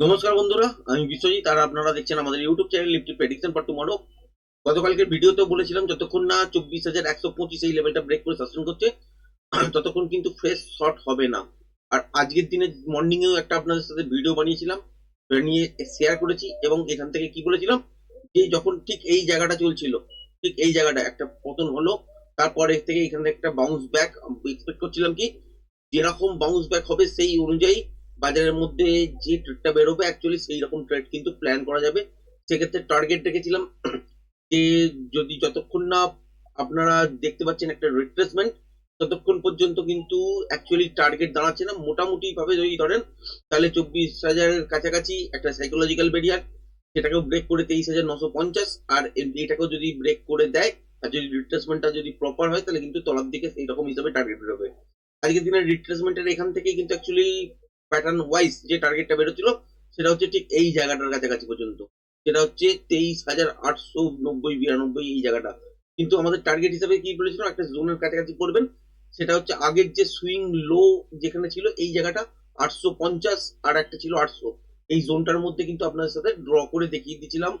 নমস্কার বন্ধুরা, আমি বিশ্বজিৎ, আর আপনারা দেখছেন আমাদের YouTube channel Nifty prediction for tomorrow গতকালকের ভিডিওতেও বলেছিলাম যতক্ষণ না চব্বিশ হাজার একশো পঁচিশ এই লেভেলটা ব্রেক করে সাসপেন্ড করছে, ততক্ষণ কিন্তু ফ্রেশ শর্ট হবে না। আর আজকের দিনে মর্নিং এও একটা আপনাদের সাথে ভিডিও বানিয়েছিলাম নিয়ে শেয়ার করেছি এবং এখান থেকে কি বলেছিলাম, যে যখন ঠিক এই জায়গাটা চলছিল, ঠিক এই জায়গাটা একটা পতন হলো, তারপরে থেকে এখানে একটা বাউন্স ব্যাক এক্সপেক্ট করছিলাম কি, যেরকম বাউন্স ব্যাক হবে সেই অনুযায়ী বাজারের মধ্যে যে ট্রেডটা বেরোবে অ্যাকচুয়ালি সেই রকম ট্রেড কিন্তু প্ল্যান করা যাবে। সেক্ষেত্রে টার্গেট রেখেছিলাম যে যদি যতক্ষণ না আপনারা দেখতে পাচ্ছেন একটা রিট্রেসমেন্ট ততক্ষণ পর্যন্ত কিন্তু অ্যাকচুয়ালি টার্গেট দাঁড়াচ্ছে না। মোটামুটি ভাবে যদি ধরেন, তাহলে চব্বিশ হাজারের কাছাকাছি একটা সাইকোলজিক্যাল ব্যারিয়ার সেটাকেও ব্রেক করে তেইশ হাজার নশো পঞ্চাশ, আর এটাকেও যদি ব্রেক করে দেয়, আর যদি রিট্রেসমেন্টটা যদি প্রপার হয়, তাহলে কিন্তু তলার দিকে সেই রকম হিসাবে টার্গেট বেরোবে। আজকের দিনের রিট্রেসমেন্টের এখান থেকেই কিন্তু অ্যাকচুয়ালি প্যাটার্ন ওয়াইজ যে টার্গেটটা বেরোচ্ছিল, সেটা হচ্ছে ঠিক এই জায়গাটার কাছাকাছি পর্যন্ত। সেটা হচ্ছে তেইশ হাজার আটশো নব্বই বিরানব্বই এই জায়গাটা। কিন্তু আমাদের টার্গেট হিসাবে কি বলেছিল? একটা জোনের কাছাকাছি করবেন। সেটা হচ্ছে আগের যে সুইং লো যেখানে ছিল, এই জায়গাটা আটশো পঞ্চাশ আর একটা ছিল আটশো। এই জোনটার মধ্যে কিন্তু আপনাদের সাথে ড্র করে দেখিয়ে দিয়েছিলাম।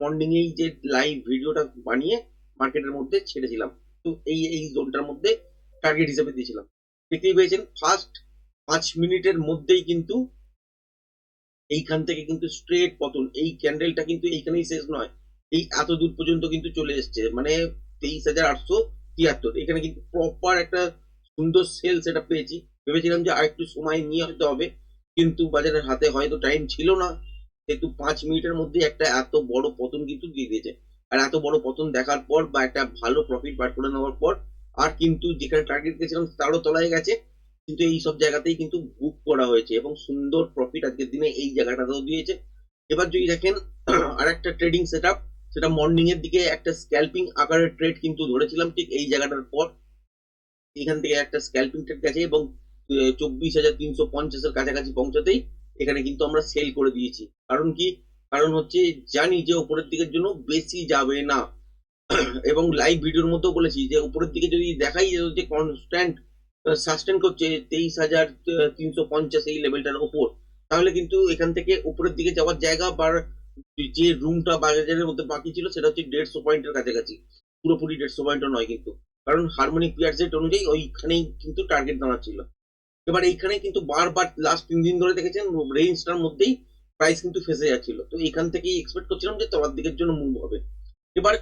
মর্নিং এই যে লাইভ ভিডিওটা বানিয়ে মার্কেটের মধ্যে ছেড়েছিলাম তো এই এই জোনটার মধ্যে টার্গেট হিসেবে দিয়েছিলাম। দেখতেই পেয়েছেন ফার্স্ট পাঁচ মিনিটের মধ্যেই কিন্তু এইখান থেকে কিন্তু স্ট্রেট পতন। এই ক্যান্ডেলটা কিন্তু এইখানেই শেষ নয়। এই এত দূর পর্যন্ত কিন্তু চলে এসছে। মানে তেইশ হাজার আটশো তিয়াত্তর। এখানে কিন্তু প্রপার একটা সুন্দর সেল সেটা পেয়েছি। ভেবেছিলাম যে আরেকটু সময় নিয়ে হতে হবে। কিন্তু বাজারের হাতে হয়তো টাইম ছিল না। যেহেতু পাঁচ মিনিটের মধ্যে একটা এত বড় পতন কিন্তু দিয়ে দিয়েছে। আর এত বড় পতন দেখার পর বা একটা ভালো প্রফিট বার করে নেওয়ার পর আর কিন্তু যেখানে টার্গেট গেছিলাম তারও তলায় গেছে। কিন্তু এই সব জায়গাতেই কিন্তু বুক করা হয়েছে এবং সুন্দর প্রফিট আজকের দিনে এই জায়গাটাতেও দিয়েছে। এবার যদি দেখেন আর একটা ট্রেডিং সেট সেটা মর্নিং এর দিকে একটা স্ক্যাল্পিং আকারের ট্রেড কিন্তু ধরেছিলাম ঠিক এই জায়গাটার পর। এখান থেকে একটা স্ক্যাল্পিং ট্রেড গেছে এবং চব্বিশ হাজার তিনশো পঞ্চাশের কাছাকাছি পৌঁছাতেই এখানে কিন্তু আমরা সেল করে দিয়েছি। কারণ কি? কারণ হচ্ছে, জানি যে উপরের দিকের জন্য বেশি যাবে না। এবং লাইভ ভিডিওর মধ্যেও বলেছি যে উপরের দিকে যদি দেখাই যেত যে কনস্ট্যান্ট সাস্টেন করছে তেইশ হাজার তিনশো পঞ্চাশ এই লেভেলটার ওপর। তাহলে কিন্তু এখান থেকে উপরের দিকে যাওয়ার জায়গা বা যে রুমটা বাজারের মধ্যে বাকি ছিল, সেটা হচ্ছে দেড়শো পয়েন্টের কাছাকাছি। পুরোপুরি দেড়শো পয়েন্টও নয় কিন্তু। কারণ হারমোনিক পিয়ার সেট অনুযায়ী ওইখানেই কিন্তু টার্গেট দাঁড়াচ্ছিল। এবার এইখানে কিন্তু বারবার লাস্ট তিন দিন ধরে দেখেছেন রেঞ্জটার মধ্যেই প্রাইস কিন্তু ফেসে যাচ্ছিল। তো এখান থেকেই এক্সপেক্ট করছিলাম যে তোমার দিকের জন্য মুভ হবে। এবার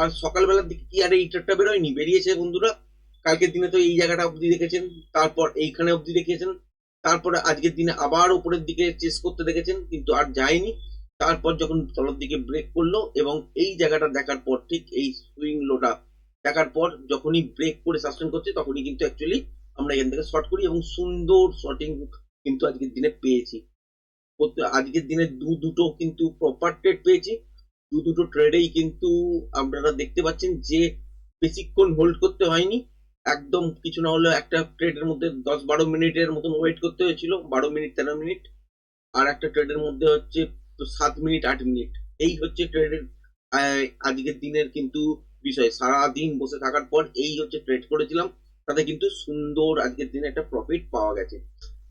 আর সকালবেলার দিকে কি আর এই ট্রেডটা বেরোয়নি? বেরিয়েছে বন্ধুরা কালকের দিনে তো এই জায়গাটা অবধি দেখেছেন, তারপর এইখানে অবধি দেখেছেন তারপরে আজকের দিনে আবার উপরের দিকে চেস করতে দেখেছেন, কিন্তু আর যায়নি। তারপর যখন তলার দিকে ব্রেক করল এবং এই জায়গাটা দেখার পর, ঠিক এই সুইং লোটা দেখার পর যখনই ব্রেক করে সাসপেন্ড করছে, তখনই কিন্তু অ্যাকচুয়ালি আমরা এখান থেকে শর্ট করি এবং সুন্দর শর্টিং কিন্তু আজকের দিনে পেয়েছি। আজকের দিনে দু দুটো কিন্তু প্রপার ট্রেড পেয়েছি। দু দুটো ট্রেডেই কিন্তু আপনারা দেখতে পাচ্ছেন যে বেশিক্ষণ হোল্ড করতে হয়নি। একদম কিছু না হলেও একটা ট্রেডের মধ্যে দশ বারো মিনিটের মতন ওয়েট করতে হয়েছিল, বারো মিনিট, তেরো মিনিট। আর একটা ট্রেডের মধ্যে হচ্ছে সাত মিনিট, আট মিনিট। এই হচ্ছে ট্রেডের আজকের দিনের কিন্তু বিষয়। সারা দিন বসে থাকার পর এই হচ্ছে ট্রেড করেছিলাম। তাতে কিন্তু সুন্দর আজকের দিনে একটা প্রফিট পাওয়া গেছে।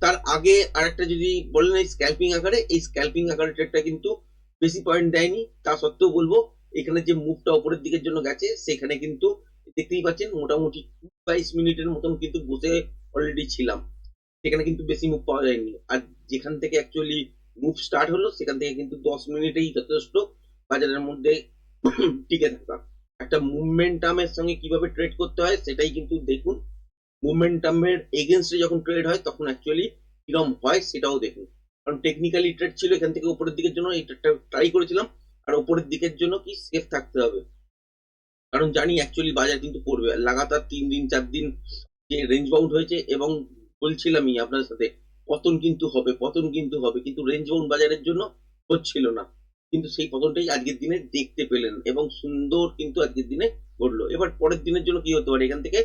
তার আগে আরেকটা যদি বলেন এই স্ক্যাল্পিং আকারে, এই স্ক্যাল্পিং আকারে ট্রেডটা কিন্তু বেশি পয়েন্ট দেয়নি। তা সত্ত্বেও বলব, এখানে যে মুভটা উপরের দিকের জন্য গেছে, সেখানে কিন্তু দেখতেই পাচ্ছেন, মোটামুটি বাইশ মিনিটের মতন কিন্তু বসে অলরেডি ছিলাম। সেখানে কিন্তু বেশি মুভ পাওয়া যায়নি। আর যেখান থেকে অ্যাকচুয়ালি মুভ স্টার্ট হলো, সেখান থেকে কিন্তু দশ মিনিটেই যথেষ্ট বাজারের মধ্যে টিকে থাকা। একটা মুভমেন্টামের সঙ্গে কীভাবে ট্রেড করতে হয়, সেটাই কিন্তু দেখুন। মুভমেন্টামের এগেনস্টে যখন ট্রেড হয়, তখন অ্যাকচুয়ালি কিরম হয়, সেটাও দেখুন। কারণ টেকনিক্যালি ট্রেড ছিল এখান থেকে উপরের দিকের জন্য ট্রেডটা ট্রাই করেছিলাম। আর উপরের দিকের জন্য কি সেফ থাকতে হবে? কারণ জানি অ্যাকচুয়ালি বাজার কিন্তু পড়বে লাগাতার তিন দিন, চার দিন যে রেঞ্জ বাউন্ড হয়েছে এবং বলছিলামই আপনার সাথে, পতন কিন্তু হবে, পতন কিন্তু হবে, কিন্তু রেঞ্জ বাউন্ড বাজারের জন্য হচ্ছিল না। কিন্তু সেই পতনটাই আজকের দিনে দেখতে পেলেন এবং সুন্দর কিন্তু আজকের দিনে ঘটলো। এবার পরের দিনের জন্য কি হতে পারে? এখান থেকে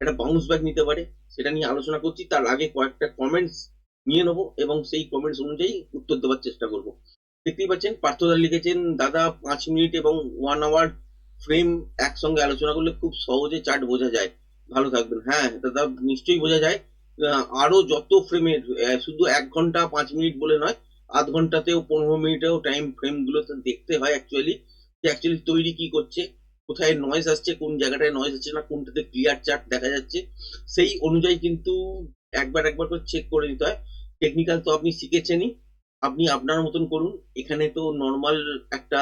একটা বাউন্স ব্যাক নিতে পারে, সেটা নিয়ে আলোচনা করছি। তার আগে কয়েকটা কমেন্টস নিয়ে নেব এবং সেই কমেন্টস অনুযায়ী উত্তর দেওয়ার চেষ্টা করব। দেখতেই পাচ্ছেন পার্থদা লিখেছেন, দাদা, পাঁচ মিনিট এবং ওয়ান আওয়ার ফ্রেম একসঙ্গে আলোচনা করলে খুব সহজে চার্ট বোঝা যায়। ভালো থাকবেন। হ্যাঁ দাদা নিশ্চয়ই বোঝা যায়। আরও যত ফ্রেমের শুধু এক ঘণ্টা পাঁচ মিনিট বলে নয়, আধ ঘন্টাতেও, পনেরো মিনিটেও টাইম ফ্রেমগুলোতে দেখতে হয় অ্যাকচুয়ালি যে অ্যাকচুয়ালি তৈরি কি করছে, কোথায় নয়েজ আসছে, কোন জায়গাটায় নয়েজ আসছে না, কোনটাতে ক্লিয়ার চার্ট দেখা যাচ্ছে। সেই অনুযায়ী কিন্তু একবার একবার করে চেক করে নিতে হয়। টেকনিক্যাল তো আপনি শিখেছেনই। আপনি আপনার মতন করুন। এখানে তো নর্মাল একটা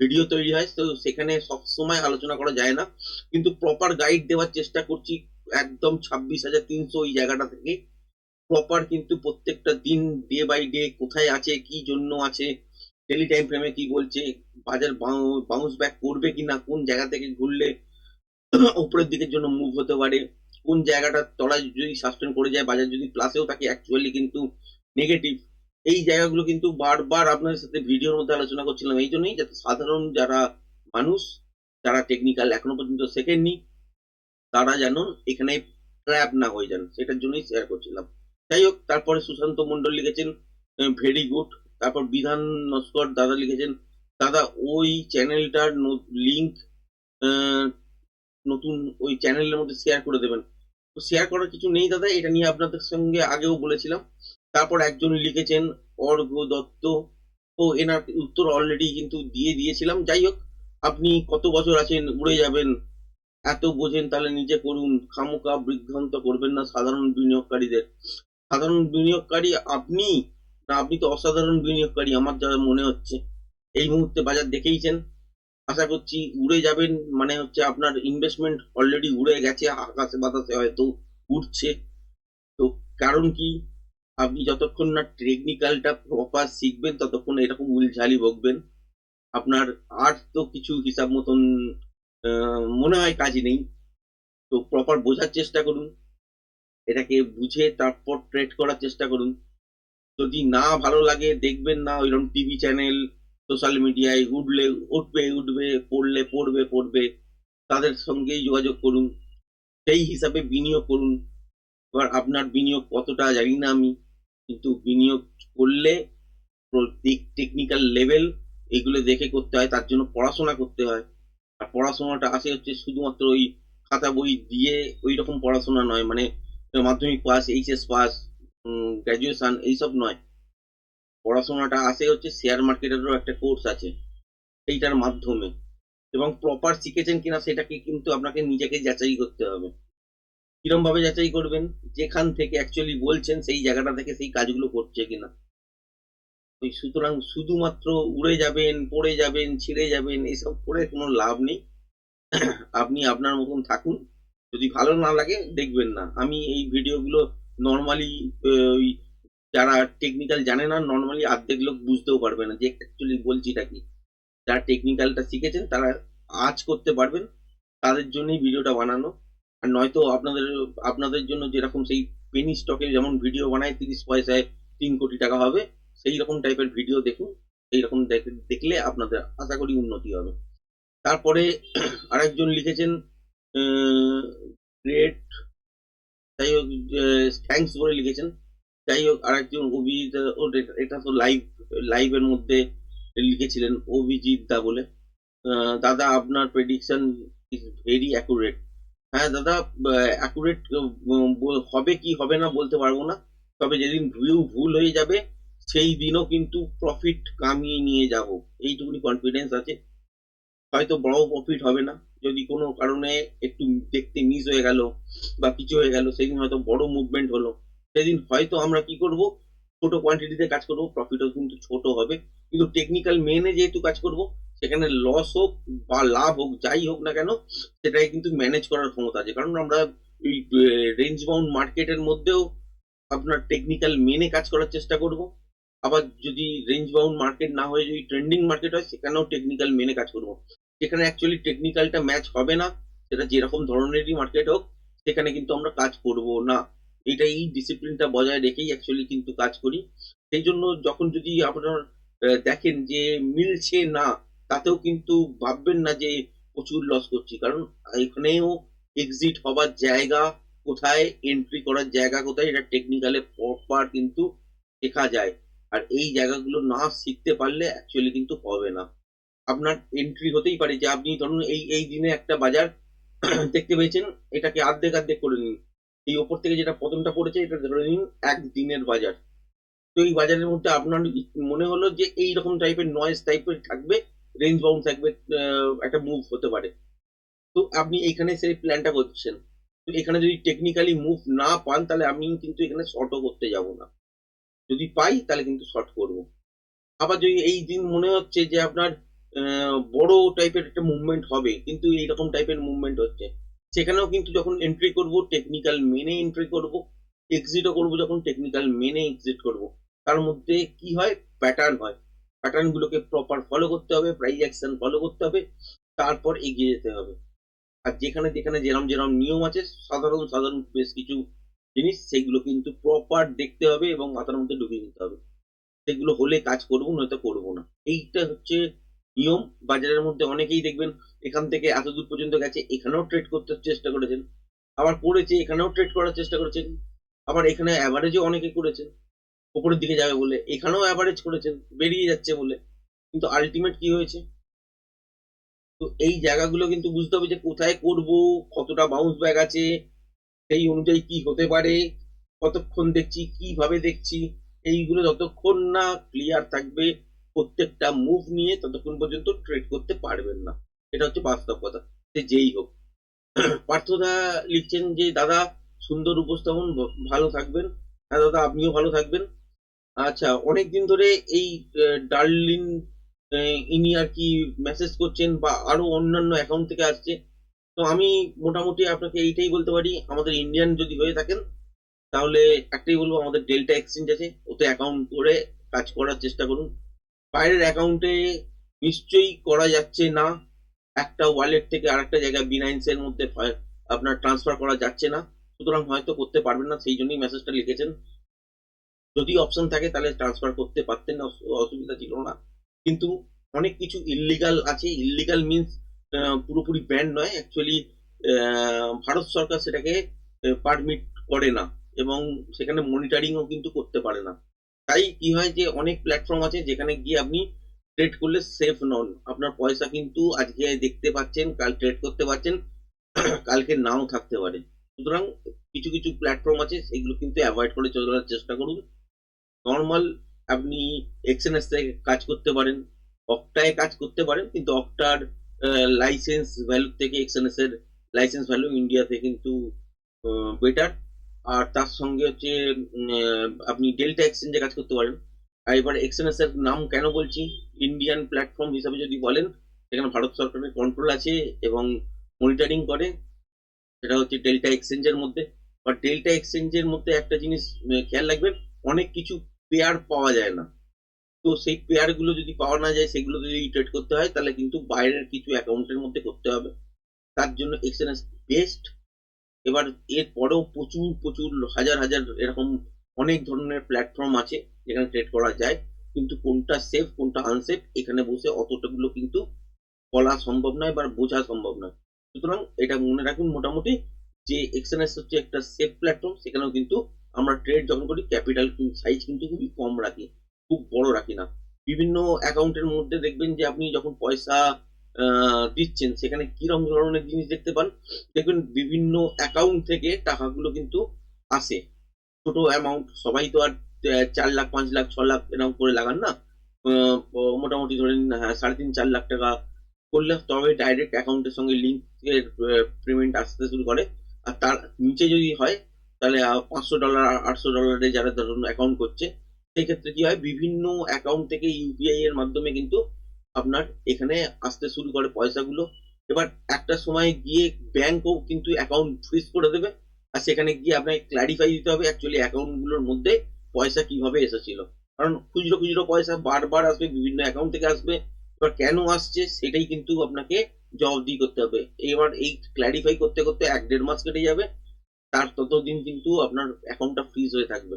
ভিডিও তৈরি হয়, তো সেখানে সব সময় আলোচনা করা যায় না। কিন্তু প্রপার গাইড দেওয়ার চেষ্টা করছি, একদম ছাব্বিশ হাজার তিনশো ওই জায়গাটা থেকে। প্রপার কিন্তু প্রত্যেকটা দিন ডে বাই ডে কোথায় আছে, কি জন্য আছে ডেলি টাইম ফ্রেমে কি বলছে, বাজার বাউন্স ব্যাক করবে কি না, কোন জায়গা থেকে ঘুরলে উপরের দিকের জন্য মুভ হতে পারে, কোন জায়গাটা তলায় যদি সাস্টেন করে যায়, বাজার যদি প্লাসেও থাকে অ্যাকচুয়ালি কিন্তু নেগেটিভ এই জায়গাগুলো কিন্তু বারবার আপনাদের সাথে ভিডিওর মধ্যে আলোচনা করছিলাম, এই জন্যই যাতে সাধারণ যারা মানুষ, যারা টেকনিক্যাল এখনও পর্যন্ত শেখেননি, তারা যেন এখানে ট্র্যাপ না হয়ে যান, সেটার জন্যই শেয়ার করছিলাম। যাই হোক, তারপরে সুশান্ত মন্ডল লিখেছেন ভেরি গুড তারপর বিধান নস্কর দাদা লিখেছেন, দাদা, ওই চ্যানেলটার লিংক নতুন ওই চ্যানেলের মধ্যে শেয়ার করে দেবেন। তো শেয়ার করার কিছু নেই দাদা, এটা নিয়ে আপনাদের সঙ্গে আগেও বলেছিলাম। তারপর একজন লিখেছেন অর্ঘ দত্ত ও এনার উত্তর অলরেডি কিন্তু দিয়ে দিয়েছিলাম। যাই হোক, আপনি কত বছর আছেন, উড়ে যাবেন, এত বোঝেন তাহলে নিজে করুন। খামোকা বিভ্রান্ত করবেন না সাধারণ বিনিয়োগকারীদের। সাধারণ বিনিয়োগকারী আপনি না, আপনি তো অসাধারণ বিনিয়োগকারী, আমার যা মনে হচ্ছে। এই মুহূর্তে বাজার দেখেইছেন। আশা করছি উড়ে যাবেন মানে হচ্ছে আপনার ইনভেস্টমেন্ট অলরেডি উড়ে গেছে, আকাশে বাতাসে হয়তো উঠছে। তো কারণ কি? আপনি যতক্ষণ না টেকনিক্যালটা প্রপার শিখবেন, ততক্ষণ এরকম উলঝালি বকবেন। আপনার আর তো কিছু হিসাব মতন মনে হয় কাজ নেই। তো প্রপার বোঝার চেষ্টা করুন। এটাকে বুঝে তারপর ট্রেড করার চেষ্টা করুন। যদি না ভালো লাগে, দেখবেন না ওইরকম টিভি চ্যানেল সোশ্যাল মিডিয়ায় উঠলে, উঠবে উঠবে, পড়লে, পড়বে পড়বে, তাদের সঙ্গেই যোগাযোগ করুন। সেই হিসাবে বিনিয়োগ করুন। এবার আপনার বিনিয়োগ কতটা জানি না আমি। কিন্তু বিনিয়োগ করলে টেকনিক্যাল লেভেল এগুলো দেখে করতে হয়, তার জন্য পড়াশোনা করতে হয়। আর পড়াশোনাটা আসে হচ্ছে শুধুমাত্র ওই খাতা বই দিয়ে ওই রকম পড়াশোনা নয় মানে মাধ্যমিক পাস এইচএস পাস গ্র্যাজুয়েশন এইসব নয়। পড়াশোনাটা আসে হচ্ছে শেয়ার মার্কেটেরও একটা কোর্স আছে সেইটার মাধ্যমে। এবং প্রপার শিখেছেন কিনা সেটাকে কিন্তু আপনাকে নিজেকে যাচাই করতে হবে। কিরম ভাবে যাচাই করবেন, যেখান থেকে অ্যাকচুয়ালি বলছেন সেই জায়গাটা থেকে সেই কাজগুলো করছে কিনা। ওই সুতরাং শুধুমাত্র উড়ে যাবেন, পড়ে যাবেন, ছিঁড়ে যাবেন, এসব করে কোনো লাভ নেই। আপনি আপনার মতন থাকুন। যদি ভালো না লাগে, দেখবেন না। আমি এই ভিডিওগুলো নর্মালি ওই যারা টেকনিক্যাল জানে না নর্মালি অর্ধেক লোক বুঝতেও পারবে না যে অ্যাকচুয়ালি বলছিটা কি। যারা টেকনিক্যালটা শিখেছেন, তারা আজ করতে পারবেন। তাদের জন্যই ভিডিওটা বানানো। আর নয়তো আপনাদের আপনাদের জন্য যেরকম সেই পেনি স্টকে যেমন ভিডিও বানায় তিরিশ পয়সায় তিন কোটি টাকা হবে, সেই রকম টাইপের ভিডিও দেখুন এইরকম দেখ- দেখলে আপনাদের আশা করি উন্নতি হবে। তারপরে আরেকজন লিখেছেন গ্রেট যাই হোক থ্যাঙ্কস বলে লিখেছেন। যাই হোক, আরেকজন অভিজিৎ এটা- তো লাইভ লাইভের মধ্যে লিখেছিলেন, অভিজিৎ দা বলে। দাদা, আপনার প্রেডিকশন ইজ ভেরি অ্যাকুরেট হ্যাঁ দাদা অ্যাকুরেট হবে কি, হবে না বলতে পারব না। তবে যেদিন ভিউ ভুল হয়ে যাবে, সেই দিনও কিন্তু প্রফিট কামিয়ে নিয়ে যাব। এইটুকুনি কনফিডেন্স আছে। হয়তো বড় প্রফিট হবে না। যদি কোনো কারণে একটু দেখতে মিস হয়ে গেল বা কিছু হয়ে গেল, সেদিন হয়তো বড় মুভমেন্ট হলো। সেদিন হয়তো আমরা কি করব? ছোট কোয়ান্টিটিতে কাজ করব। প্রফিটও কিন্তু ছোট হবে। কিন্তু টেকনিক্যাল মেনে যেহেতু কাজ করব সেখানে লস হোক বা লাভ হোক, যাই হোক না কেন সেটাকে কিন্তু ম্যানেজ করার ক্ষমতা আছে। কারণ আমরা এই রেঞ্জ বাউন্ড মার্কেটের মধ্যেও আপনার টেকনিক্যাল মেনে কাজ করার চেষ্টা করব। আবার যদি রেঞ্জ বাউন্ড মার্কেট না হয়ে যদি ট্রেন্ডিং মার্কেট হয়, সেখানেও টেকনিক্যাল মেনে কাজ করব। সেখানে অ্যাকচুয়ালি টেকনিক্যালটা ম্যাচ হবে না, সেটা যেরকম ধরনেরই মার্কেট হোক, সেখানে কিন্তু আমরা কাজ করব না। এটা এই ডিসিপ্লিনটা বজায় রেখেই অ্যাকচুয়ালি কিন্তু কাজ করি। সেই জন্য যখন যদি আপনার দেখেন যে মিলছে না তাতেও কিন্তু ভাববেন না যে প্রচুর লস করছি। কারণ এখানেও এক্সিট হবার জায়গা কোথায় এন্ট্রি করার জায়গা কোথায়, এটা টেকনিক্যালে প্রপার কিন্তু শেখা যায়। আর এই জায়গাগুলো না শিখতে পারলে অ্যাকচুয়ালি কিন্তু হবে না। আপনার এন্ট্রি হতেই পারে যে আপনি ধরুন এই এই দিনে একটা বাজার দেখতে পেয়েছেন, এটাকে অর্ধেক অর্ধেক করে নিন। এই ওপর থেকে যেটা পতনটা পড়েছে, এটা ধরে নিন এক দিনের বাজার। তো এই বাজারের মধ্যে আপনার মনে হলো যে এই রকম টাইপের নয়েজ টাইপের থাকবে রেঞ্জ বাউন্ড থাকবে একটা মুভ হতে পারে। তো আপনি এখানে সেই প্ল্যানটা করছেন। তো এখানে যদি টেকনিক্যালি মুভ না পান, তাহলে আমি কিন্তু এখানে শর্টও করতে যাব না। যদি পাই, তাহলে কিন্তু শর্ট করব। আবার যদি এই দিন মনে হচ্ছে যে আপনার বড় টাইপের একটা মুভমেন্ট হবে, কিন্তু এইরকম টাইপের মুভমেন্ট হচ্ছে, সেখানেও কিন্তু যখন এন্ট্রি করব টেকনিক্যাল মেনে এন্ট্রি করব এক্সিটও করব, যখন টেকনিক্যাল মেনে এক্সিট করব, তার মধ্যে কি হয়? প্যাটার্ন হয়। প্যাটার্ন গুলোকে প্রপার ফলো করতে হবে প্রাইস অ্যাকশন ফলো করতে হবে, তারপর এগিয়ে যেতে হবে। আর যেখানে যেখানে যেরম যেরম নিয়ম আছে, সাধারণ সাধারণ বেশ কিছু জিনিস, সেগুলো কিন্তু প্রপার দেখতে হবে এবং মাথার মধ্যে ঢুকিয়ে নিতে হবে। সেগুলো হলে কাজ করব, নয়তো করব না। এইটা হচ্ছে নিয়ম। বাজারের মধ্যে অনেকেই দেখবেন, এখান থেকে এত দূর পর্যন্ত গেছে, এখানেও ট্রেড করতে চেষ্টা করেছেন। আবার করেছে, এখানেও ট্রেড করার চেষ্টা করেছেন। আবার এখানে অ্যাভারেজও অনেকে করেছেন উপরের দিকে যাবে বলে। এখানেও অ্যাভারেজ করেছেন বেরিয়ে যাচ্ছে বলে। কিন্তু আলটিমেট কি হয়েছে? তো এই জায়গাগুলো কিন্তু বুঝতে হবে যে কোথায় করব, কতটা বাউন্স ব্যাক আছে, সেই অনুযায়ী কি হতে পারে, কতক্ষণ দেখছি, কীভাবে দেখছি, এইগুলো যতক্ষণ না ক্লিয়ার থাকবে, প্রত্যেকটা মুভ নিয়ে ততক্ষণ পর্যন্ত ট্রেড করতে পারবেন না। এটা হচ্ছে বাস্তব কথা। সে যেই হোক। পার্থদা লিখছেন যে, দাদা, সুন্দর উপস্থাপন ভালো থাকবেন। হ্যাঁ দাদা, আপনিও ভালো থাকবেন। আচ্ছা অনেক দিন ধরে এই ডার্লিন ইনি আর কি মেসেজ করছেন বা আরও অন্যান্য অ্যাকাউন্ট থেকে আসছে। তো আমি মোটামুটি আপনাকে এইটাই বলতে পারি, আমাদের ইন্ডিয়ান যদি হয়ে থাকেন, তাহলে একটাই বলব, আমাদের ডেল্টা এক্সচেঞ্জ আছে, ওতে অ্যাকাউন্ট করে কাজ করার চেষ্টা করুন। বাইরের অ্যাকাউন্টে নিশ্চয়ই করা যাচ্ছে না, একটা ওয়ালেট থেকে আরেকটা জায়গায় বিনাইন্স এর মধ্যে, আপনার ট্রান্সফার করা যাচ্ছে না। সুতরাং হয়তো করতে পারবেন না, সেই জন্যই মেসেজটা লিখেছেন। যদি অপশন থাকে তাহলে ট্রান্সফার করতে পারতেন অসুবিধা ছিল না। কিন্তু অনেক কিছু ইল্লিগাল আছে। ইল্লিগাল মিনস পুরোপুরি ব্যান্ড নয়। অ্যাকচুয়ালি ভারত সরকার সেটাকে পারমিট করে না এবং সেখানে মনিটরিংও কিন্তু করতে পারে না। তাই কি হয় যে, অনেক প্ল্যাটফর্ম আছে যেখানে গিয়ে আপনি ট্রেড করলে সেফ নন। আপনার পয়সা কিন্তু আজকে দেখতে পাচ্ছেন, কাল ট্রেড করতে পারছেন, কালকে নাও থাকতে পারে। সুতরাং কিছু কিছু প্ল্যাটফর্ম আছে, সেগুলো কিন্তু অ্যাভয়েড করে চলার চেষ্টা করুন। নর্মাল আপনি এক্সএনএস থেকে কাজ করতে পারেন অক্টায় কাজ করতে পারেন, কিন্তু অক্টার লাইসেন্স ভ্যালু থেকে এক্সএনএস এর লাইসেন্স ভ্যালু ইন্ডিয়াতে কিন্তু বেটার আর তার সঙ্গে হচ্ছে আপনি ডেল্টা এক্সচেঞ্জে কাজ করতে পারেন। আর এবার এক্সএনএস এর নাম কেন বলছি? ইন্ডিয়ান প্ল্যাটফর্ম হিসাবে যদি বলেন সেখানে ভারত সরকারের কন্ট্রোল আছে এবং মনিটরিং করে। সেটা হচ্ছে ডেল্টা এক্সচেঞ্জের মধ্যে। বা ডেল্টা এক্সচেঞ্জের মধ্যে একটা জিনিস খেয়াল রাখবেন, অনেক কিছু পেয়ার পাওয়া যায় না। তো সেই পেয়ারগুলো যদি পাওয়া না যায় সেগুলো যদি ট্রেড করতে হয়, তাহলে কিন্তু বাইরের কিছু অ্যাকাউন্টের মধ্যে করতে হবে। তার জন্য এক্সচেঞ্জ বেস্ট এবার এর পরেও প্রচুর প্রচুর হাজার হাজার এরকম অনেক ধরনের প্ল্যাটফর্ম আছে যেখানে ট্রেড করা যায়। কিন্তু কোনটা সেফ কোনটা আনসেফ এখানে বসে অতটাগুলো কিন্তু বলা সম্ভব নয় বা বোঝা সম্ভব নয়। সুতরাং এটা মনে রাখুন মোটামুটি যে এক্সএনএস হচ্ছে একটা সেফ প্ল্যাটফর্ম সেখানেও কিন্তু আমরা ট্রেড যখন করি ক্যাপিটাল সাইজ কিন্তু খুবই কম রাখি, খুব বড় রাখি না। বিভিন্ন অ্যাকাউন্টের মধ্যে দেখবেন যে, আপনি যখন পয়সা দিচ্ছেন, সেখানে কীরকম ধরনের জিনিস দেখতে পান, দেখবেন বিভিন্ন অ্যাকাউন্ট থেকে টাকাগুলো কিন্তু আসে। ছোট অ্যামাউন্ট সবাই তো আর চার লাখ, পাঁচ লাখ, ছ লাখ এরকম করে লাগান না। মোটামুটি ধরে নিন হ্যাঁ সাড়ে তিন, চার লাখ টাকা করলে তবে ডাইরেক্ট অ্যাকাউন্টের সঙ্গে লিঙ্কের পেমেন্ট আসতে শুরু করে। আর তার নিচে যদি হয় তাহলে পাঁচশো ডলার আটশো ডলারে যারা ধরুন অ্যাকাউন্ট করছে সেই ক্ষেত্রে কি হয়? বিভিন্ন অ্যাকাউন্ট থেকে ইউপিআই এর মাধ্যমে কিন্তু আপনার এখানে আসতে শুরু করে পয়সাগুলো। এবার একটা সময় গিয়ে ব্যাংকও কিন্তু অ্যাকাউন্ট ফ্রিজ করে দেবে আর সেখানে গিয়ে আপনাকে ক্ল্যারিফাই দিতে হবে অ্যাকচুয়ালি অ্যাকাউন্টগুলোর মধ্যে পয়সা কীভাবে এসেছিল। কারণ খুচরো খুচরো পয়সা বারবার আসবে, বিভিন্ন অ্যাকাউন্ট থেকে আসবে। এবার কেন আসছে সেটাই কিন্তু আপনাকে জবাবদিহি করতে হবে। এবার এই ক্ল্যারিফাই করতে করতে এক দেড় মাস কেটে যাবে। তার ততদিন কিন্তু আপনার অ্যাকাউন্টটা ফ্রিজ হয়ে থাকবে।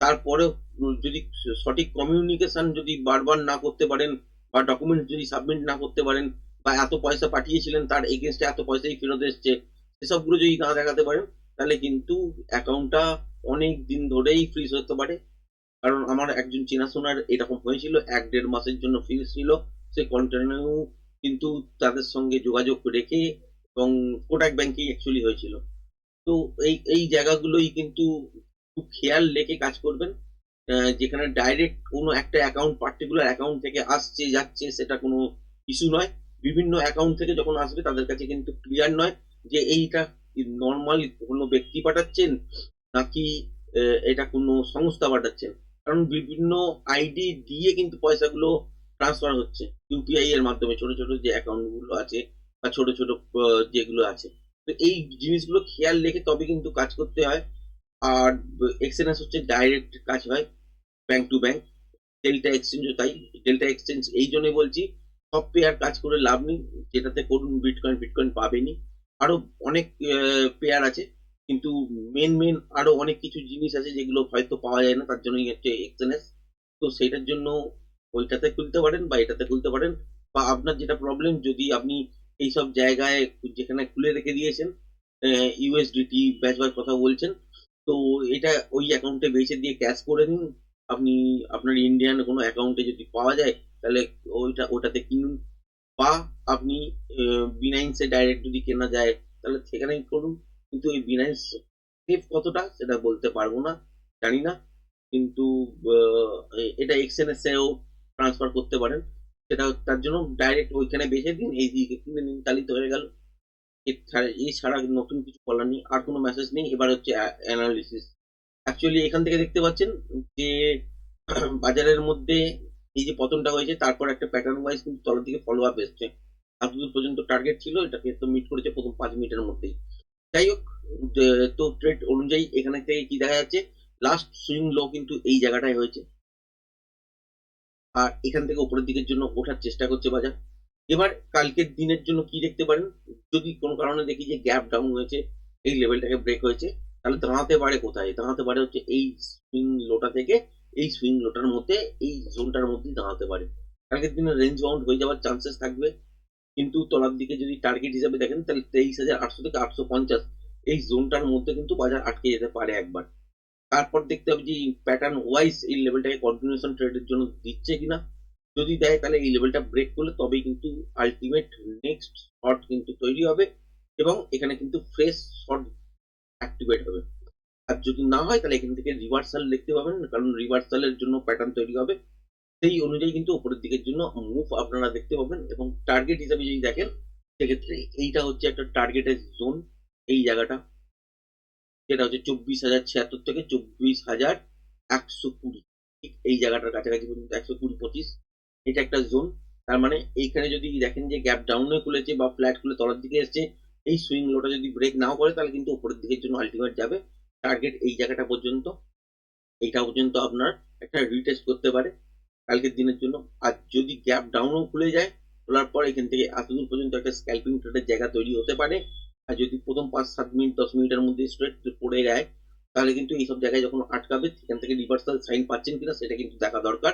তারপরে যদি সঠিক কমিউনিকেশন যদি বারবার না করতে পারেন বা ডকুমেন্ট যদি সাবমিট না করতে পারেন বা এত পয়সা পাঠিয়েছিলেন তার এগেনস্টে এত পয়সাই ফেরত এসছে, এসবগুলো যদি না দেখাতে পারেন, তাহলে কিন্তু অ্যাকাউন্টটা অনেক দিন ধরেই ফ্রিজ হতে পারে। কারণ আমার একজন চেনাশোনার এরকম হয়েছিল, এক দেড় মাসের জন্য ফ্রিজ ছিল, সে কন্টিনিউ কিন্তু তাদের সঙ্গে যোগাযোগ রেখে এবং কোটাক ব্যাংকেই অ্যাকচুয়ালি হয়েছিল। তো এই এই জায়গাগুলোই কিন্তু খুব খেয়াল রেখে কাজ করবেন। যেখানে ডাইরেক্ট কোনো একটা অ্যাকাউন্ট পার্টিকুলার অ্যাকাউন্ট থেকে আসছে, যাচ্ছে, সেটা কোনো ইস্যু নয়। বিভিন্ন অ্যাকাউন্ট থেকে যখন আসবে, তাদের কাছে কিন্তু ক্লিয়ার নয় যে এইটা নর্মাল কোনো ব্যক্তি পাঠাচ্ছেন, নাকি এটা কোনো সংস্থা পাঠাচ্ছেন। কারণ বিভিন্ন আইডি দিয়ে কিন্তু পয়সাগুলো ট্রান্সফার হচ্ছে। ইউপিআই এর মাধ্যমে ছোট ছোট যে অ্যাকাউন্টগুলো আছে, বা ছোট ছোট যেগুলো আছে। তো এই জিনিসগুলো খেয়াল রেখে তবে কিন্তু কাজ করতে হয়। আর এক্সচেঞ্জ হচ্ছে ডাইরেক্ট কাজ হয় ব্যাংক টু ব্যাংক ডেল্টা এক্সচেঞ্জও তাই। ডেল্টা এক্সচেঞ্জ এই জন্যই বলছি, সব পেয়ার কাজ করে লাভ নেই। যেটাতে করুন বিটকয়েন বিটকয়েন পাবেনি আরও অনেক পেয়ার আছে। কিন্তু মেন মেন আরও অনেক কিছু জিনিস আছে যেগুলো হয়তো পাওয়া যায় না, তার জন্যই হচ্ছে এক্সচেঞ্জ তো সেটার জন্য ওইটাতে খুলতে পারেন বা এটাতে খুলতে পারেন। বা আপনার যেটা প্রবলেম যদি আপনি এইসব জায়গায় যেখানে খুলে রেখে দিয়েছেন ইউএসডিটি ব্যাচ কথা বলছেন। তো এটা ওই অ্যাকাউন্টে বেছে দিয়ে ক্যাশ করে নিন আপনি, আপনার ইন্ডিয়ান কোনো অ্যাকাউন্টে যদি পাওয়া যায়, তাহলে ওইটা, ওটাতে কিনুন। বা আপনি বিনাইন্সে ডাইরেক্ট যদি কেনা যায়, তাহলে সেখানেই করুন। কিন্তু এই বিনাইন্স সেফ কতটা, সেটা বলতে পারব না, জানি না। কিন্তু এটা এক্সএনএসেও ট্রান্সফার করতে পারেন। সেটা তার জন্য ডাইরেক্ট ওইখানে বেছে দিন, এই দিকে কিনে নিন তাহলেই তো হয়ে গেল এছাড়া নতুন কিছু বলার নেই, আর কোনো মেসেজ নেই। এবার হচ্ছে অ্যানালিসিস অ্যাকচুয়ালি এখান থেকে দেখতে পাচ্ছেন যে, বাজারের মধ্যে এই যে পতনটা হয়েছে, তারপর একটা প্যাটার্ন ওয়াইজ কিন্তু তলার দিকে ফলো আপ এসছে। এতদূর পর্যন্ত টার্গেট ছিল, এটাকে তো মিট করেছে প্রথম পাঁচ মিনিটের মধ্যেই। যাই হোক তো ট্রেড অনুযায়ী এখানে থেকে কি দেখা যাচ্ছে লাস্ট সুইং লো কিন্তু এই জায়গাটায় হয়েছে। আর এখান থেকে উপরের দিকের জন্য ওঠার চেষ্টা করছে বাজার। এবার কালকের দিনের জন্য কি দেখতে পারেন? যদি কোনো কারণে দেখি যে গ্যাপ ডাউন হয়েছে, এই লেভেলটাকে ব্রেক হয়েছে, তাহলে দাঁড়াতে পারে কোথায়? দাঁড়াতে পারে হচ্ছে এই সুইং লোটা থেকে এই সুইং লোটার মধ্যে, এই জোনটার মধ্যেই দাঁড়াতে পারে। কালকের দিনে রেঞ্জ বাউন্ড হয়ে যাওয়ার চান্সেস থাকবে। কিন্তু তলার দিকে যদি টার্গেট হিসাবে দেখেন, তাহলে তেইশ হাজার আটশো থেকে আটশো পঞ্চাশ এই জোনটার মধ্যে কিন্তু বাজার আটকে যেতে পারে একবার। তারপর দেখতে হবে যে প্যাটার্ন ওয়াইজ এই লেভেলটাকে কন্টিনিউশন ট্রেডের জন্য দিচ্ছে কিনা। যদি দেয় তাহলে এই লেভেলটা ব্রেক করলে তবেই কিন্তু আলটিমেট নেক্সট শর্ট কিন্তু তৈরি হবে এবং এখানে কিন্তু ফ্রেশ শর্ট অ্যাক্টিভেট হবে। আর যদি না হয় তাহলে এখান থেকে রিভার্সাল দেখতে পাবেন, কারণ রিভার্সালের জন্য প্যাটার্ন তৈরি হবে। সেই অনুযায়ী কিন্তু উপরের দিকের জন্য মুভ আপনারা দেখতে পাবেন এবং টার্গেট হিসাবে যদি দেখেন, সেক্ষেত্রে এইটা হচ্ছে একটা টার্গেটের জোন এই জায়গাটা। যেটা হচ্ছে চব্বিশ হাজার ছিয়াত্তর থেকে চব্বিশ হাজার একশো কুড়ি। ঠিক এই জায়গাটার কাছাকাছি পর্যন্ত একশো কুড়ি পঁচিশ। এটা একটা জোন তার মানে এইখানে যদি দেখেন যে গ্যাপ ডাউনে খুলেছে বা ফ্ল্যাট খুলে তলার দিকে এসছে, এই সুইং লোটা যদি ব্রেক নাও করে, তাহলে কিন্তু উপরের দিকের জন্য আলটিমেট যাবে। টার্গেট এই জায়গাটা পর্যন্ত। এইটা পর্যন্ত আপনার একটা রিটেস্ট করতে পারে কালকের দিনের জন্য। আর যদি গ্যাপ ডাউনও খুলে যায় খোলার পর এখান থেকে এতদূর পর্যন্ত একটা স্ক্যাল্পিং ট্রেডের জায়গা তৈরি হতে পারে। আর যদি প্রথম পাঁচ, সাত মিনিট, দশ মিনিটের মধ্যে স্ট্রেট পড়ে যায়, তাহলে কিন্তু এইসব জায়গায় যখন আটকাবে, সেখান থেকে রিভার্সাল সাইন পাচ্ছেন কিনা সেটা কিন্তু দেখা দরকার।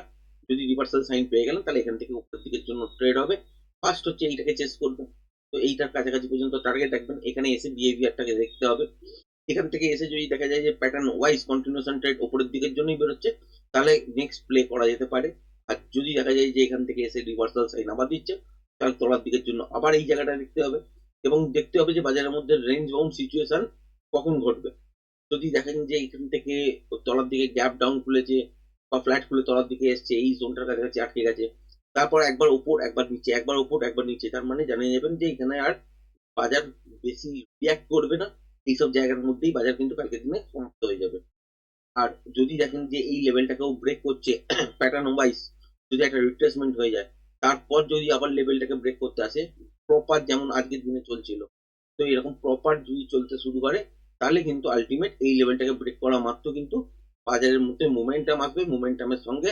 যদি রিভার্সাল সাইন পেয়ে গেলেন, তাহলে এখান থেকে উপরের দিকের জন্য ট্রেড হবে। ফার্স্ট হচ্ছে এইটাকে চেস করবে তো এইটার কাছাকাছি পর্যন্ত টার্গেট রাখবেন। এখানে এসে বিহেভিয়ারটাকে দেখতে হবে। এখান থেকে এসে যদি দেখা যায় যে প্যাটার্ন ওয়াইজ কন্টিনিউশন ট্রেড উপরের দিকের জন্যই বেরোচ্ছে, তাহলে নেক্সট প্লে করা যেতে পারে। আর যদি দেখা যায় যে এখান থেকে এসে রিভার্সাল সাইন আবার দিচ্ছে, তাহলে তলার দিকের জন্য আবার এই জায়গাটা দেখতে হবে। এবং দেখতে হবে যে বাজারের মধ্যে রেঞ্জ বাউন্ড সিচুয়েশন কখন ঘটবে। যদি দেখেন যে এখান থেকে তলার দিকে গ্যাপ ডাউন খুলেছে বা ফ্ল্যাট খুলে তলার দিকে এসছে, এই জোনটার কাছাকাছি আটকে গেছে, তারপর একবার ওপর একবার নিচে, একবার ওপর একবার নিচে, তার মানে জানিয়ে যাবেন যে এখানে আর বাজার বেশি রিয়াক্ট করবে না। এইসব জায়গার মধ্যেই বাজার কিন্তু কালকের দিনে সমাপ্ত হয়ে যাবে। আর যদি দেখেন যে এই লেভেলটাকেও ব্রেক করছে প্যাটার্ন ওয়াইজ যদি একটা রিট্রেসমেন্ট হয়ে যায়, তারপর যদি আবার লেভেলটাকে ব্রেক করতে আসে প্রপার যেমন আজকের দিনে চলছিল। তো এরকম প্রপার যদি চলতে শুরু করে, তাহলে কিন্তু আলটিমেট এই লেভেলটাকে ব্রেক করা মাত্র কিন্তু বাজারের মধ্যে মোমেন্টাম আসবে। মোমেন্টামের সঙ্গে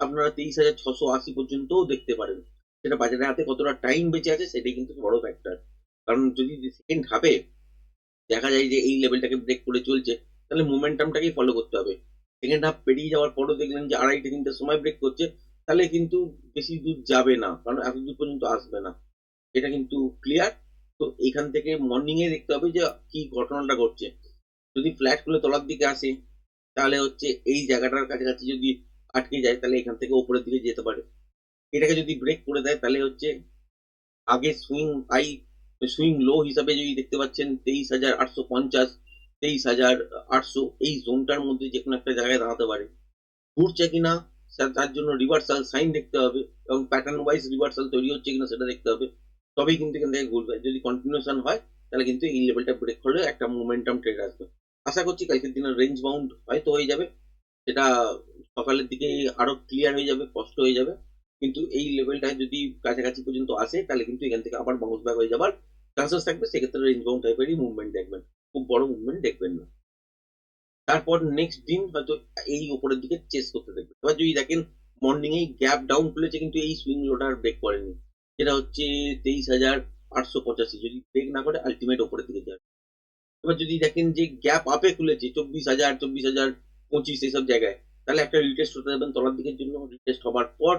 আপনারা তেইশ হাজার ছশো আশি পর্যন্তও দেখতে পারেন। সেটা বাজারের হাতে কতটা টাইম বেঁচে আছে সেটাই কিন্তু বড় ফ্যাক্টর কারণ যদি সেকেন্ড হাফে দেখা যায় যে এই লেভেলটাকে ব্রেক করে চলছে, তাহলে মোমেন্টামটাকেই ফলো করতে হবে। সেকেন্ড হাফ পেরিয়ে যাওয়ার পরও দেখলেন যে আড়াইটে তিনটের সময় ব্রেক করছে, তাহলে কিন্তু বেশি দূর যাবে না। কারণ এত দূর পর্যন্ত আসবে না। এটা কিন্তু ক্লিয়ার তো এখান থেকে মর্নিং এ দেখতে হবে যে কি ঘটনাটা ঘটছে। যদি ফ্ল্যাট খুলে তলার দিকে আসে, তাহলে হচ্ছে এই জায়গাটার কাছাকাছি যদি আটকে যায়, তাহলে এখান থেকে উপরের দিকে যেতে পারে। এটাকে যদি ব্রেক করে দেয়, তাহলে হচ্ছে আগে সুইং হাই সুইং লো হিসাবে যদি দেখতে পাচ্ছেন, তেইশ হাজার আটশো পঞ্চাশ, তেইশ হাজার আটশো, এই জোনটার মধ্যে যে কোনো একটা জায়গায় দাঁড়াতে পারে। ঘুরছে কিনা তার জন্য রিভার্সাল সাইন দেখতে হবে এবং প্যাটার্ন ওয়াইজ রিভার্সাল তৈরি হচ্ছে কিনা সেটা দেখতে হবে। তবেই কিন্তু এখান থেকে ঘুরবে। যদি কন্টিনিউশন হয়, তাহলে কিন্তু এই লেভেলটা ব্রেক করলে একটা মোমেন্টাম ট্রেড আসবে। আশা করছি কালকের দিনে রেঞ্জ বাউন্ড হয়তো হয়ে যাবে। সেটা সকালের দিকে আরও ক্লিয়ার হয়ে যাবে, স্পষ্ট হয়ে যাবে। কিন্তু এই লেভেলটা যদি কাছাকাছি পর্যন্ত আসে, তাহলে কিন্তু এখান থেকে আবার বাউন্স ব্যাক হয়ে যাবার চান্সেস থাকবে। সেক্ষেত্রে রেঞ্জ বাউন্ড টাইপেরই মুভমেন্ট দেখবেন। খুব বড় মুভমেন্ট দেখবেন না। তারপর নেক্সট দিন হয়তো এই উপরের দিকে চেস করতে দেখবেন। এবার যদি দেখেন মর্নিং এই গ্যাপ ডাউন খুলেছে, কিন্তু এই সুইং লোটার ব্রেক করেনি। যেটা হচ্ছে তেইশ হাজার আটশো পঁচাশি। যদি ব্রেক না করে আলটিমেট উপরের দিকে যাবে এবার যদি দেখেন যে গ্যাপ আপে খুলেছে, চব্বিশ হাজার চব্বিশ হাজার পঁচিশ এইসব জায়গায়, তাহলে একটা রিটেস্ট হতে যাবেন তলার দিকের জন্য। রিটেস্ট হবার পর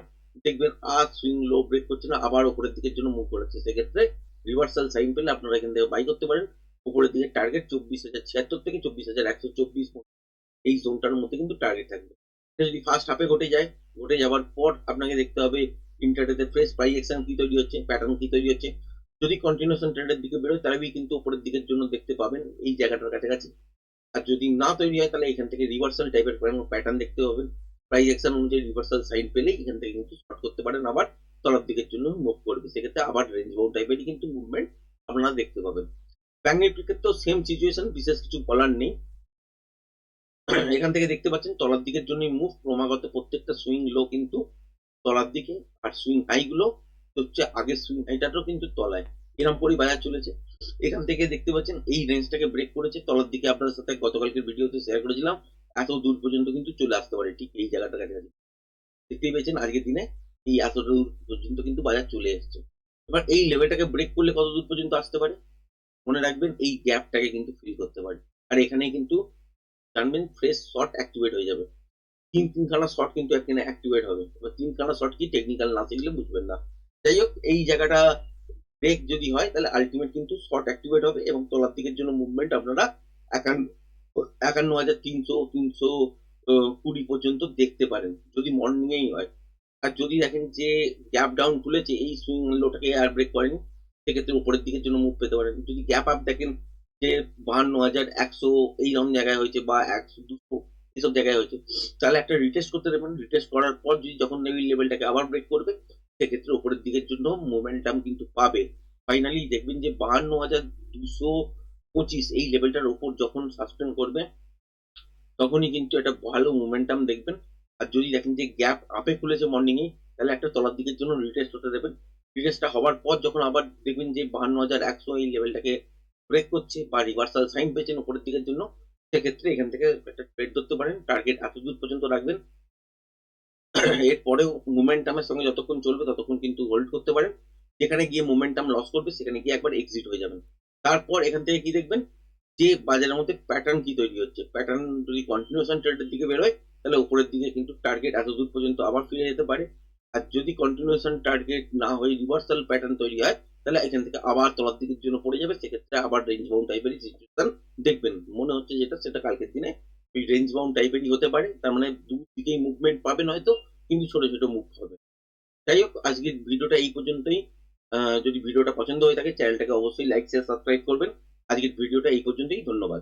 দেখবেন আর সুইং লো ব্রেক করছে না, আবার উপরের দিকের জন্য মুভ করেছে। সেক্ষেত্রে রিভার্সাল সাইন পেলে আপনারা এখান থেকে বাই করতে পারেন। উপরের দিকে টার্গেট চব্বিশ হাজার ছিয়াত্তর থেকে চব্বিশ হাজার একশো চব্বিশ এই জোনটার মধ্যে কিন্তু টার্গেট থাকবে। যদি ফার্স্ট হাফে ঘটে যায়, ঘটে যাওয়ার পর আপনাকে দেখতে হবে ইন্টারডেতে ফ্রেশ প্রাইস অ্যাকশন কি তৈরি হচ্ছে প্যাটার্ন কি তৈরি হচ্ছে, যদি কন্টিনিউশন ট্রেন্ডের দিকে বেরোয়, তাহলে কিন্তু উপরের দিকের জন্য দেখতে পাবেন এই জায়গাটার কাছাকাছি। আর যদি না তৈরি হয়, তাহলে এখান থেকে রিভার্সাল টাইপের প্যাটার্ন দেখতে পাবেন। প্রাইস অ্যাকশন অনুযায়ী রিভার্সাল সাইন পেলেই এখান থেকে কিন্তু শর্ট করতে পারেন, আবার তলার দিকের জন্য মুভ করবে। সেক্ষেত্রে আবার রেঞ্জ বাউন্ড টাইপেরই কিন্তু মুভমেন্ট আপনারা দেখতে পাবেন। ব্যাঙ্ক নিফটির ক্ষেত্রেও সেম সিচুয়েশন বিশেষ কিছু বলার নেই। এখান থেকে দেখতে পাচ্ছেন তলার দিকের জন্য মুভ ক্রমাগত প্রত্যেকটা সুইং লো কিন্তু তলার দিকে আর সুইং হাই গুলো হচ্ছে আগের সুইং হাইটারও কিন্তু তলায়। এরকম করে বাজার চলেছে। এখান থেকে দেখতে পাচ্ছেন, এই রেঞ্জটাকে ব্রেক করেছে। তলার দিকে আপনাদের সাথে গতকালকের ভিডিওতে শেয়ার করেছিলাম। এত দূর পর্যন্ত কিন্তু চলে আসতে পারে ঠিক এই জায়গাটার কাছাকাছি। দেখতেই পেয়েছেন আজকের দিনে এই এত দূর পর্যন্ত কিন্তু বাজার চলে এসছে। এবার এই লেভেলটাকে ব্রেক করলে কত দূর পর্যন্ত আসতে পারে? মনে রাখবেন, এই গ্যাপটাকে কিন্তু ফিল করতে পারে। আর এখানে কিন্তু জানবেন ফ্রেশ শর্ট অ্যাক্টিভেট হয়ে যাবে। তিন তিনখানা শর্ট কিন্তু এখানে অ্যাক্টিভেট হবে। এবার তিনখানা শর্ট কি টেকনিক্যাল না শিখলে বুঝবেন না। যাই হোক, এই জায়গাটা ব্রেক যদি হয়, তাহলে আলটিমেট কিন্তু শর্ট অ্যাক্টিভেট হবে এবং তলার দিকের জন্য মুভমেন্ট আপনারা একান্ন একান্ন হাজার তিনশো তিনশো কুড়ি পর্যন্ত দেখতে পারেন, যদি মর্নিংয়েই হয়। আর যদি দেখেন যে গ্যাপ ডাউন খুলেছে, এই সুইং লোটাকে আর ব্রেক করেনি, সেক্ষেত্রে উপরের দিকের জন্য মুভ পেতে পারেন। যদি গ্যাপ আপ দেখেন যে বাহান্ন হাজার একশো এইরকম জায়গায় হয়েছে বা একশো, দুশো এসব জায়গায় হয়েছে। তাহলে একটা রিটেস্ট করতে দেবেন। রিটেস্ট করার পর যদি যখন এই লেভেলটাকে আবার ব্রেক করবে, সেক্ষেত্রে উপরের দিকের জন্য মোমেন্টাম কিন্তু পাবে ফাইনালি দেখবেন যে বাহান্ন হাজার দুশো পঁচিশ এই লেভেলটার উপর যখন সাসপেন্ড করবে তখনই কিন্তু একটা ভালো মোমেন্টাম দেখবেন। আর যদি দেখেন যে গ্যাপ আপে খুলেছে মর্নিং এ, তাহলে একটা তলার দিকের জন্য রিটেস্ট হতে দেবেন। রিটেস্টটা হওয়ার পর যখন আবার দেখবেন যে বাহান্ন হাজার একশো এই লেভেলটাকে ব্রেক করছে বা রিভার্সাল সাইন পেয়েছেন উপরের দিকের জন্য সেক্ষেত্রে এখান থেকে একটা ট্রেড ধরতে পারেন। টার্গেট এত দূর পর্যন্ত রাখবেন। এরপরেও মোমেন্টামের সঙ্গে যতক্ষণ চলবে ততক্ষণ কিন্তু হোল্ড করতে পারেন। যেখানে গিয়ে মোমেন্টাম লস করবে, সেখানে গিয়ে একবার এক্সিট হয়ে যাবেন। তারপর এখান থেকে কি দেখবেন? যে বাজারের মধ্যে প্যাটার্ন কি তৈরি হচ্ছে? প্যাটার্ন যদি কন্টিনিউশন ট্রেডের দিকে বেরোয়, তাহলে উপরের দিকে কিন্তু টার্গেট এত দূর পর্যন্ত আবার ফিরে যেতে পারে। আর যদি কন্টিনিউশন টার্গেট না হয়ে রিভার্সাল প্যাটার্ন তৈরি হয় তাহলে এখান থেকে আবার তলার দিকের জন্য পড়ে যাবে, সেক্ষেত্রে আবার রেঞ্জ বাউন্ড টাইপেরই সিচুয়েশন দেখবেন। মনে হচ্ছে যেটা, সেটা কালকের দিনে ওই রেঞ্জ বাউন্ড টাইপেরই হতে পারে, তার মানে দুদিকেই মুভমেন্ট পাবেন হয়তো, কিন্তু ছোট ছোট মুভ হবে। যাই হোক, আজকের ভিডিওটা এই পর্যন্তই। যদি ভিডিওটা পছন্দ হয়ে থাকে চ্যানেলটাকে অবশ্যই লাইক শেয়ার সাবস্ক্রাইব করবেন। আজকের ভিডিওটা এই পর্যন্তই, ধন্যবাদ।